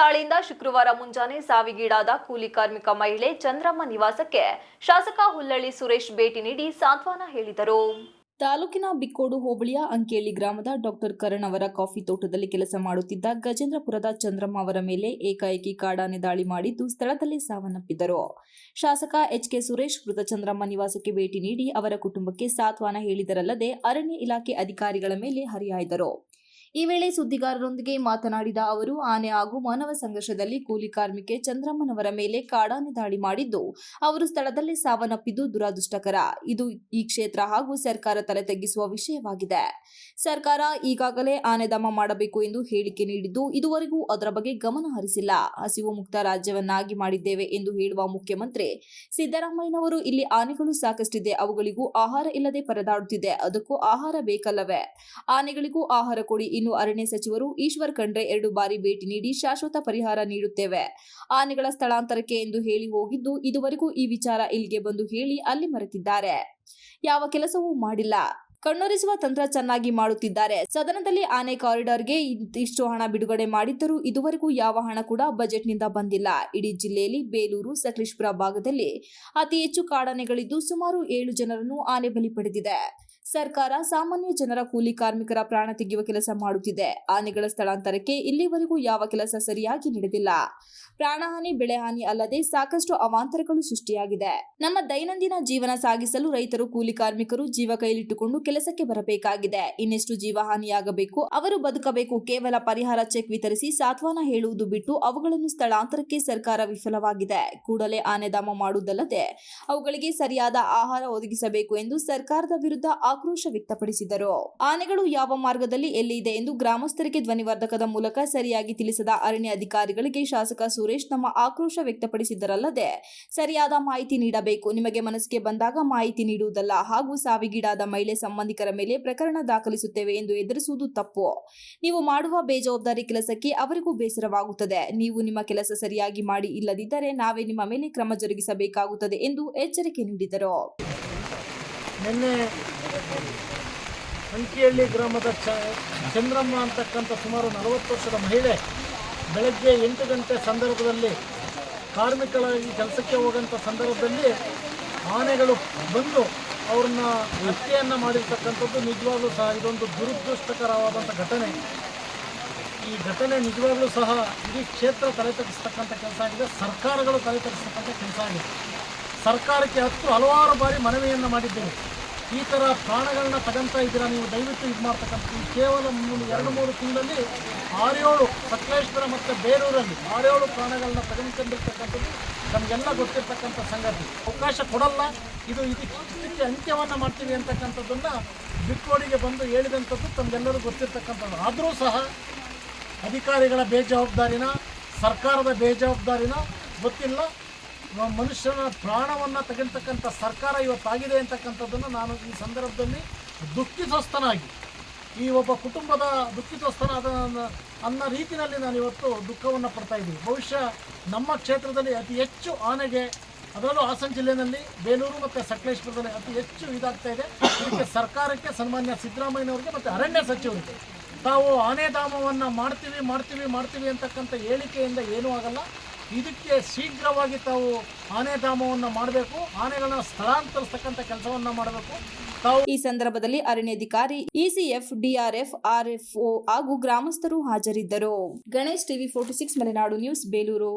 ದಾಳಿಯಿಂದ ಶುಕ್ರವಾರ ಮುಂಜಾನೆ ಸಾವಿಗೀಡಾದ ಕೂಲಿ ಕಾರ್ಮಿಕ ಮಹಿಳೆ ಚಂದ್ರಮ್ಮ ನಿವಾಸಕ್ಕೆ ಶಾಸಕ ಹುಲ್ಲಳ್ಳಿ ಸುರೇಶ್ ಭೇಟಿ ನೀಡಿ ಸಾಂತ್ವನ ಹೇಳಿದರು. ತಾಲೂಕಿನ ಬಿಕ್ಕೋಡು ಹೋಬಳಿಯ ಅಂಕೇಳಿ ಗ್ರಾಮದ ಡಾಕ್ಟರ್ ಕರಣ್ ಅವರ ಕಾಫಿ ತೋಟದಲ್ಲಿ ಕೆಲಸ ಮಾಡುತ್ತಿದ್ದ ಗಜೇಂದ್ರಪುರದ ಚಂದ್ರಮ್ಮ ಅವರ ಮೇಲೆ ಏಕಾಏಕಿ ಕಾಡಾನೆ ದಾಳಿ ಮಾಡಿದ್ದು ಸ್ಥಳದಲ್ಲಿ ಸಾವನ್ನಪ್ಪಿದ್ದರು ಶಾಸಕ ಎಚ್ ಕೆ ಸುರೇಶ್ ಮೃತ ಚಂದ್ರಮ್ಮ ನಿವಾಸಕ್ಕೆ ಭೇಟಿ ನೀಡಿ ಅವರ ಕುಟುಂಬಕ್ಕೆ ಸಾಂತ್ವನ ಹೇಳಿದರಲ್ಲದೆ ಅರಣ್ಯ ಇಲಾಖೆ ಅಧಿಕಾರಿಗಳ ಮೇಲೆ ಹರಿಹಾಯ್ದರು. ಈ ವೇಳೆ ಸುದ್ದಿಗಾರರೊಂದಿಗೆ ಮಾತನಾಡಿದ ಅವರು, ಆನೆ ಹಾಗೂ ಮಾನವ ಸಂಘರ್ಷದಲ್ಲಿ ಕೂಲಿ ಕಾರ್ಮಿಕೆ ಚಂದ್ರಮ್ಮನವರ ಮೇಲೆ ಕಾಡಾನೆ ದಾಳಿ ಮಾಡಿದ್ದು, ಅವರು ಸ್ಥಳದಲ್ಲೇ ಸಾವನ್ನಪ್ಪಿದ್ದು ದುರಾದೃಷ್ಟಕರ. ಇದು ಈ ಕ್ಷೇತ್ರ ಹಾಗೂ ಸರ್ಕಾರ ತಲೆ ತಗ್ಗಿಸುವ ವಿಷಯವಾಗಿದೆ. ಸರ್ಕಾರ ಈಗಾಗಲೇ ಆನೆದಮ ಮಾಡಬೇಕು ಎಂದು ಹೇಳಿಕೆ ನೀಡಿದ್ದು, ಇದುವರೆಗೂ ಅದರ ಬಗ್ಗೆ ಗಮನ ಹರಿಸಿಲ್ಲ. ಹಸಿವು ಮುಕ್ತ ರಾಜ್ಯವನ್ನಾಗಿ ಮಾಡಿದ್ದೇವೆ ಎಂದು ಹೇಳುವ ಮುಖ್ಯಮಂತ್ರಿ ಸಿದ್ದರಾಮಯ್ಯನವರು, ಇಲ್ಲಿ ಆನೆಗಳು ಸಾಕಷ್ಟಿದೆ, ಅವುಗಳಿಗೂ ಆಹಾರ ಇಲ್ಲದೆ ಪರದಾಡುತ್ತಿದೆ, ಅದಕ್ಕೂ ಆಹಾರ ಬೇಕಲ್ಲವೇ? ಆನೆಗಳಿಗೂ ಆಹಾರ ಕೊಡಿ ಇನ್ನು ಅರಣ್ಯ ಸಚಿವರು ಈಶ್ವರ್ ಖಂಡ್ರೆ ಎರಡು ಬಾರಿ ಭೇಟಿ ನೀಡಿ ಶಾಶ್ವತ ಪರಿಹಾರ ನೀಡುತ್ತೇವೆ. ಆನೆಗಳ ಸ್ಥಳಾಂತರಕ್ಕೆ ಎಂದು ಹೇಳಿ ಹೋಗಿದ್ದು ಇದುವರೆಗೂ ಈ ವಿಚಾರ ಇಲ್ಲಿಗೆ ಬಂದು ಹೇಳಿ ಅಲ್ಲಿ ಮರೆತಿದ್ದಾರೆ. ಯಾವ ಕೆಲಸವೂ ಮಾಡಿಲ್ಲ. ಕಣ್ಣೊರೆಸುವ ತಂತ್ರ ಚೆನ್ನಾಗಿ ಮಾಡುತ್ತಿದ್ದಾರೆ. ಸದನದಲ್ಲಿ ಆನೆ ಕಾರಿಡಾರ್ಗೆ ಇಷ್ಟು ಹಣ ಬಿಡುಗಡೆ ಮಾಡಿದ್ದರೂ ಇದುವರೆಗೂ ಯಾವ ಹಣ ಕೂಡ ಬಜೆಟ್ನಿಂದ ಬಂದಿಲ್ಲ. ಇಡೀ ಜಿಲ್ಲೆಯಲ್ಲಿ ಬೇಲೂರು, ಸಕಲೇಶ್ಪುರ ಭಾಗದಲ್ಲಿ ಅತಿ ಹೆಚ್ಚು ಕಾಡಾನೆಗಳಿದ್ದು ಸುಮಾರು ಏಳು ಜನರನ್ನು ಆನೆ ಬಲಿ ಪಡೆದಿದೆ. ಸರ್ಕಾರ ಸಾಮಾನ್ಯ ಜನರ ಕೂಲಿ ಕಾರ್ಮಿಕರ ಪ್ರಾಣ ತೆಗೆಯುವ ಕೆಲಸ ಮಾಡುತ್ತಿದೆ. ಆನೆಗಳ ಸ್ಥಳಾಂತರಕ್ಕೆ ಇಲ್ಲಿವರೆಗೂ ಯಾವ ಕೆಲಸ ಸರಿಯಾಗಿ ನಡೆದಿಲ್ಲ. ಪ್ರಾಣಹಾನಿ ಬೆಳೆಹಾನಿ ಅಲ್ಲದೆ ಸಾಕಷ್ಟು ಅವಾಂತರಗಳು ಸೃಷ್ಟಿಯಾಗಿದೆ. ನಮ್ಮ ದೈನಂದಿನ ಜೀವನ ಸಾಗಿಸಲು ರೈತರು, ಕೂಲಿ ಕಾರ್ಮಿಕರು ಜೀವ ಕೈಲಿಟ್ಟುಕೊಂಡು ಕೆಲಸಕ್ಕೆ ಬರಬೇಕಾಗಿದೆ. ಇನ್ನೆಷ್ಟು ಜೀವಹಾನಿಯಾಗಬೇಕು ಅವರು ಬದುಕಬೇಕು, ಕೇವಲ ಪರಿಹಾರ ಚೆಕ್ ವಿತರಿಸಿ ಸಾಂತ್ವನ ಹೇಳುವುದು ಬಿಟ್ಟು ಅವುಗಳನ್ನು ಸ್ಥಳಾಂತರಕ್ಕೆ ಸರ್ಕಾರ ವಿಫಲವಾಗಿದೆ. ಕೂಡಲೇ ಆನೆದಾಮ ಮಾಡುವುದಲ್ಲದೆ ಅವುಗಳಿಗೆ ಸರಿಯಾದ ಆಹಾರ ಒದಗಿಸಬೇಕು ಎಂದು ಸರ್ಕಾರದ ವಿರುದ್ಧ ಆಕ್ರೋಶ ವ್ಯಕ್ತಪಡಿಸಿದರು. ಆನೆಗಳು ಯಾವ ಮಾರ್ಗದಲ್ಲಿ ಎಲ್ಲಿ ಇದೆ ಎಂದು ಗ್ರಾಮಸ್ಥರಿಗೆ ಧ್ವನಿವರ್ಧಕದ ಮೂಲಕ ಸರಿಯಾಗಿ ತಿಳಿಸದ ಅರಣ್ಯ ಅಧಿಕಾರಿಗಳಿಗೆ ಶಾಸಕ ಸುರೇಶ್ ತಮ್ಮ ಆಕ್ರೋಶ ವ್ಯಕ್ತಪಡಿಸಿದರಲ್ಲದೆ ಸರಿಯಾದ ಮಾಹಿತಿ ನೀಡಬೇಕು. ನಿಮಗೆ ಮನಸ್ಸಿಗೆ ಬಂದಾಗ ಮಾಹಿತಿ ನೀಡುವುದಲ್ಲ. ಹಾಗೂ ಸಾವಿಗೀಡಾದ ಮಹಿಳೆ ಸಂಬಂಧಿಕರ ಮೇಲೆ ಪ್ರಕರಣ ದಾಖಲಿಸುತ್ತೇವೆ ಎಂದು ಎದುರಿಸುವುದು ತಪ್ಪು. ನೀವು ಮಾಡುವ ಬೇಜವಾಬ್ದಾರಿ ಕೆಲಸಕ್ಕೆ ಅವರಿಗೂ ಬೇಸರವಾಗುತ್ತದೆ. ನೀವು ನಿಮ್ಮ ಕೆಲಸ ಸರಿಯಾಗಿ ಮಾಡಿ ಇಲ್ಲದಿದ್ದರೆ ನಾವೇ ನಿಮ್ಮ ಮೇಲೆ ಕ್ರಮ ಜರುಗಿಸಬೇಕಾಗುತ್ತದೆ ಎಂದು ಎಚ್ಚರಿಕೆ ನೀಡಿದರು. ನಿನ್ನೆ ಅಂಕಿಹಳ್ಳಿ ಗ್ರಾಮದ ಚ ಚಂದ್ರಮ್ಮ ಅಂತಕ್ಕಂಥ ಸುಮಾರು ನಲವತ್ತು ವರ್ಷದ ಮಹಿಳೆ ಬೆಳಗ್ಗೆ ಎಂಟು ಗಂಟೆ ಸಂದರ್ಭದಲ್ಲಿ ಕಾರ್ಮಿಕರಾಗಿ ಕೆಲಸಕ್ಕೆ ಹೋಗೋಂಥ ಸಂದರ್ಭದಲ್ಲಿ ಆನೆಗಳು ಬಂದು ಅವ್ರನ್ನ ಹತ್ಯೆಯನ್ನು ಮಾಡಿರ್ತಕ್ಕಂಥದ್ದು ನಿಜವಾಗ್ಲೂ ಸಹ ಇದೊಂದು ದುರದೃಷ್ಟಕರವಾದಂಥ ಘಟನೆ. ಈ ಘಟನೆ ನಿಜವಾಗ್ಲೂ ಸಹ ಇಡೀ ಕ್ಷೇತ್ರ ತಲೆ ತಗ್ಗಿಸ್ತಕ್ಕಂಥ ಕೆಲಸ ಆಗಿದೆ, ಸರ್ಕಾರಗಳು ತಲೆ ತಗ್ಗಿಸ್ತಕ್ಕಂಥ ಕೆಲಸ ಆಗಿದೆ. ಸರ್ಕಾರಕ್ಕೆ ಹತ್ತು ಹಲವಾರು ಬಾರಿ ಮನವಿಯನ್ನು ಮಾಡಿದ್ದೇನೆ. ಈ ಥರ ಪ್ರಾಣಗಳನ್ನ ತಗೊಂತಾ ಇದ್ದೀರಾ ನೀವು? ದಯವಿಟ್ಟು ಇದು ಮಾಡ್ತಕ್ಕಂಥ ಕೇವಲ ಮೂರು ಎರಡು ಮೂರು ತಿಂಗಳಲ್ಲಿ ಆರೇಳು ಸಕಲೇಶ್ವರ ಮತ್ತು ಬೇರೂರಲ್ಲಿ ಆರೇಳು ಪ್ರಾಣಗಳನ್ನ ತೆಗೆದುಕೊಂಡಿರ್ತಕ್ಕಂಥದ್ದು ನಮಗೆಲ್ಲ ಗೊತ್ತಿರ್ತಕ್ಕಂಥ ಸಂಗತಿ. ಅವಕಾಶ ಕೊಡಲ್ಲ. ಇದು ಇದಕ್ಕೆ ಅಂತ್ಯವನ್ನು ಮಾಡ್ತೀವಿ ಅಂತಕ್ಕಂಥದ್ದನ್ನು ಬಿಕ್ಕೋಡಿಗೆ ಬಂದು ಹೇಳಿದಂಥದ್ದು ತಮಗೆಲ್ಲರೂ ಗೊತ್ತಿರ್ತಕ್ಕಂಥದ್ದು. ಆದರೂ ಸಹ ಅಧಿಕಾರಿಗಳ ಬೇಜವಾಬ್ದಾರಿನ, ಸರ್ಕಾರದ ಬೇಜವಾಬ್ದಾರಿನ ಗೊತ್ತಿಲ್ಲ. ಮನುಷ್ಯನ ಪ್ರಾಣವನ್ನು ತೆಗೆತಕ್ಕಂಥ ಸರ್ಕಾರ ಇವತ್ತಾಗಿದೆ ಅಂತಕ್ಕಂಥದ್ದನ್ನು ನಾನು ಈ ಸಂದರ್ಭದಲ್ಲಿ ದುಃಖಿತಸ್ಥನಾಗಿ, ಈ ಒಬ್ಬ ಕುಟುಂಬದ ದುಃಖಿತಸ್ಥನಾದ ಅನ್ನ ಅನ್ನೋ ರೀತಿಯಲ್ಲಿ ನಾನು ಇವತ್ತು ದುಃಖವನ್ನು ಪಡ್ತಾ ಇದ್ದೀನಿ. ಬಹುಶಃ ನಮ್ಮ ಕ್ಷೇತ್ರದಲ್ಲಿ ಅತಿ ಹೆಚ್ಚು ಆನೆಗೆ, ಅದರಲ್ಲೂ ಹಾಸನ ಜಿಲ್ಲೆಯಲ್ಲಿ ಬೇಲೂರು ಮತ್ತು ಸಕಲೇಶ್ಪುರದಲ್ಲಿ ಅತಿ ಹೆಚ್ಚು ಇದಾಗ್ತಾ ಇದೆ. ಇದಕ್ಕೆ ಸರ್ಕಾರಕ್ಕೆ ಸನ್ಮಾನ್ಯ ಸಿದ್ದರಾಮಯ್ಯನವರಿಗೆ ಮತ್ತು ಅರಣ್ಯ ಸಚಿವರಿಗೆ. ತಾವು ಆನೆಧಾಮವನ್ನು ಮಾಡ್ತೀವಿ ಮಾಡ್ತೀವಿ ಮಾಡ್ತೀವಿ ಅಂತಕ್ಕಂಥ ಹೇಳಿಕೆಯಿಂದ ಏನೂ ಆಗಲ್ಲ. ಇದಕ್ಕೆ ಶೀಘ್ರವಾಗಿ ತಾವು ಆನೆಧಾಮವನ್ನು ಮಾಡಬೇಕು, ಆನೆಗಳನ್ನ ಸ್ಥಳಾಂತರಿಸ್ತಕ್ಕಂಥ ಕೆಲಸವನ್ನ ಮಾಡಬೇಕು. ತಾವು ಈ ಸಂದರ್ಭದಲ್ಲಿ ಅರಣ್ಯಾಧಿಕಾರಿ, ಇಸಿಎಫ್, ಡಿಆರ್ಎಫ್, ಆರ್ಎಫ್ಒ ಹಾಗೂ ಗ್ರಾಮಸ್ಥರು ಹಾಜರಿದ್ದರು. Ganesh TV forty six, Malenadu news, Belur.